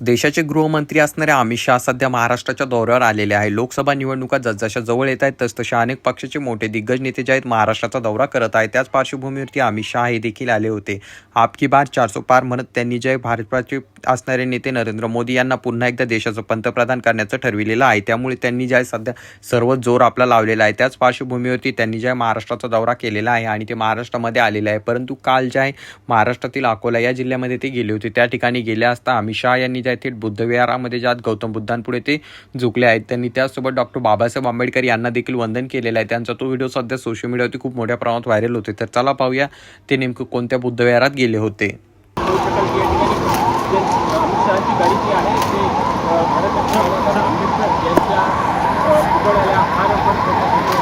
देशाचे गृहमंत्री असणारे अमित शहा सध्या महाराष्ट्राच्या दौऱ्यावर आलेले आहे लोकसभा निवडणुका जसजशा जवळ येत आहेत तसतशा अनेक पक्षाचे मोठे दिग्गज नेते जे आहेत महाराष्ट्राचा दौरा करत आहेत. त्याच पार्श्वभूमीवरती अमित शहा हे देखील आले होते. आपकी बार चारसो पार म्हणत त्यांनी जे भाजपाचे असणारे नेते नरेंद्र मोदी यांना पुन्हा एकदा देशाचं पंतप्रधान करण्याचं ठरविलेलं आहे. त्यामुळे त्यांनी ज्या सध्या सर्व जोर आपला लावलेला आहे त्याच पार्श्वभूमीवरती त्यांनी ज्या महाराष्ट्राचा दौरा केलेला आहे आणि ते महाराष्ट्रामध्ये आलेलं आहे. परंतु काल जे आहे महाराष्ट्रातील अकोला या जिल्ह्यामध्ये ते गेले होते. त्या ठिकाणी गेले असता अमित शहा यांनी ज्या थेट बुद्धविहारामध्ये ज्यात गौतम बुद्धांपुढे ते झुकले आहेत त्यांनी त्याचसोबत डॉक्टर बाबासाहेब आंबेडकर यांना देखील वंदन केलेलं आहे. त्यांचा तो व्हिडिओ सध्या सोशल मीडियावरती खूप मोठ्या प्रमाणात व्हायरल होते तर चला पाहूया ते नेमकं कोणत्या बुद्धविहारात गेले होते. अमित शहाची गाडी जी आहे ती भारतरत्न बाबासाहेब आंबेडकर यांच्या पुतळ्याला हार अर्पण करण्यासाठी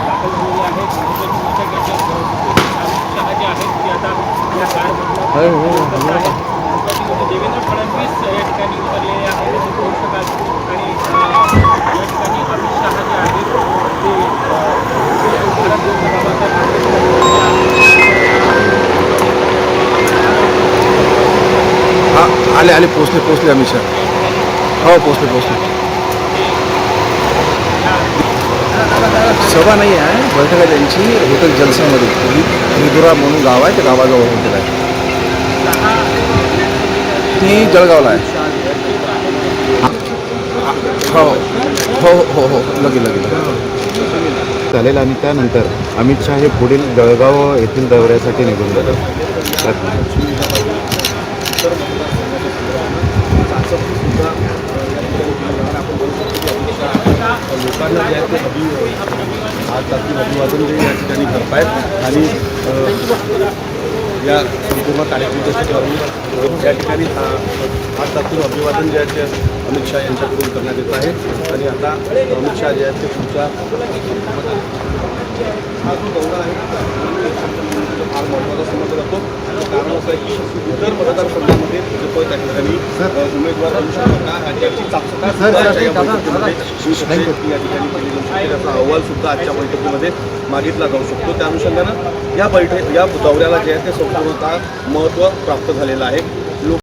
दाखल झालेली आहे. याच्या अमित शहा जे आहेत ते आता या कारमधून आले आले पोचले पोचले आम्ही सर. हो पोचले पोचले सभा नाही आहे बैठक आहे त्यांची हॉटेल जलसामध्ये. रिदुरा म्हणून गाव आहे त्या गावाजवळ हॉटेल आहे. ती जळगावला आहे. हो हो हो हो लगे लगे चालेल आणि त्यानंतर अमित शहा हे पुढील जळगाव येथील दौऱ्यासाठी निघून गेले लोकांना जे आहे ते अभि आज रात्री अभिवादन जे या ठिकाणी करतायत आणि या संपूर्ण कार्यक्रमाच्या या ठिकाणी हा आज रात्री अभिवादन जे आहे ते अमित शहा यांच्याकडून करण्यात येत आहे. आणि आता अमित शहा जे आहेत ते पुढच्या हा जो दौरा आहे फार महत्त्वाचा समजला जातो. कारण असं आहे की इतर मतदारसंघ अ, उमेदवार होऊ शकतो का? याची या ठिकाणी केली जाऊ शकते त्याचा अहवाल सुद्धा आजच्या बैठकीमध्ये मागितला जाऊ शकतो. त्या अनुषंगानं या बैठक या दौऱ्याला जे आहे ते संपूर्णतः महत्त्व प्राप्त झालेलं आहे.